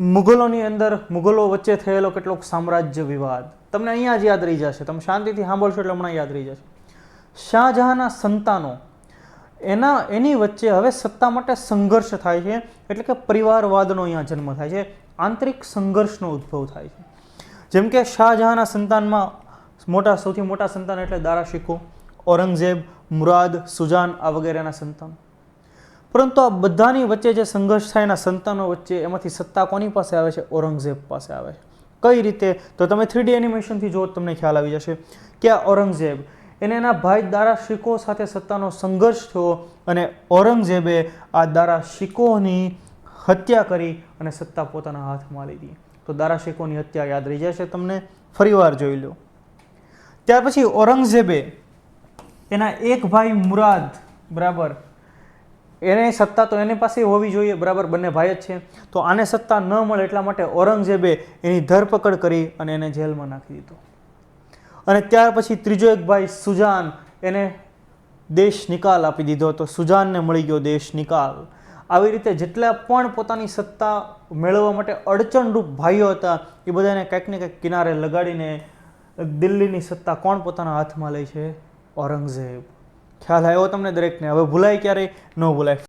મુઘલોની અંદર મુગલો વચ્ચે થયેલો કેટલોક સામ્રાજ્ય વિવાદ. તમને અહીંયા જ યાદ રહી જશે. તમે શાંતિથી સાંભળશો એટલે હમણાં યાદ રહી જશે. શાહજહાંના સંતાનો, એના, એની વચ્ચે હવે સત્તા માટે સંઘર્ષ થાય છે. એટલે કે પરિવારવાદનો અહીંયા જન્મ થાય છે. આંતરિક સંઘર્ષનો ઉદ્ભવ થાય છે. જેમ કે શાહજહાંના સંતાનમાં મોટા, સૌથી મોટા સંતાન એટલે દારા શિકો ઔરંગઝેબ, મુરાદ, સુજાન આ વગેરેના સંતાનો. પરંતુ આ બધાની વચ્ચે જે સંઘર્ષ થાય એના સંતાનો વચ્ચે એમાંથી સત્તા કોની પાસે આવે છે? ઔરંગઝેબ પાસે આવે છે. કઈ રીતે? તો તમે થ્રીડી એનિમેશનથી જો તમને ખ્યાલ આવી જશે કે આ ઔરંગઝેબ એને એના ભાઈ દારા શિકો સાથે સત્તાનો સંઘર્ષ થયો અને ઔરંગઝેબે આ દારા શિકોની હત્યા કરી અને સત્તા પોતાના હાથમાં લીધી તો દારા શિકોની હત્યા યાદ રહી જશે તમને. ફરીવાર જોઈ લો. ત્યાર પછી ઔરંગઝેબે એના એક ભાઈ મુરાદ, બરાબર એને સત્તા તો એની પાસે હોવી જોઈએ, બરાબર? બંને ભાઈ જ છે. તો આને સત્તા ન મળે એટલા માટે ઔરંગઝેબે એની ધરપકડ કરી અને એને જેલમાં નાખી દીધો. અને ત્યાર પછી ત્રીજો એક ભાઈ, સુજાન, એને દેશ નિકાલ આપી દીધો તો સુજાનને મળી ગયો દેશ નિકાલ. આવી રીતે જેટલા પણ પોતાની સત્તા મેળવવા માટે અડચણરૂપ ભાઈઓ હતા, એ બધાને કંઈક ને કંઈક કિનારે લગાડીને દિલ્હીની સત્તા કોણ પોતાના હાથમાં લે છે? ઔરંગઝેબ. ખ્યાલ આવ્યો તમને દરેકને. હવે ભૂલાય ક્યારેય? ન ભૂલાય.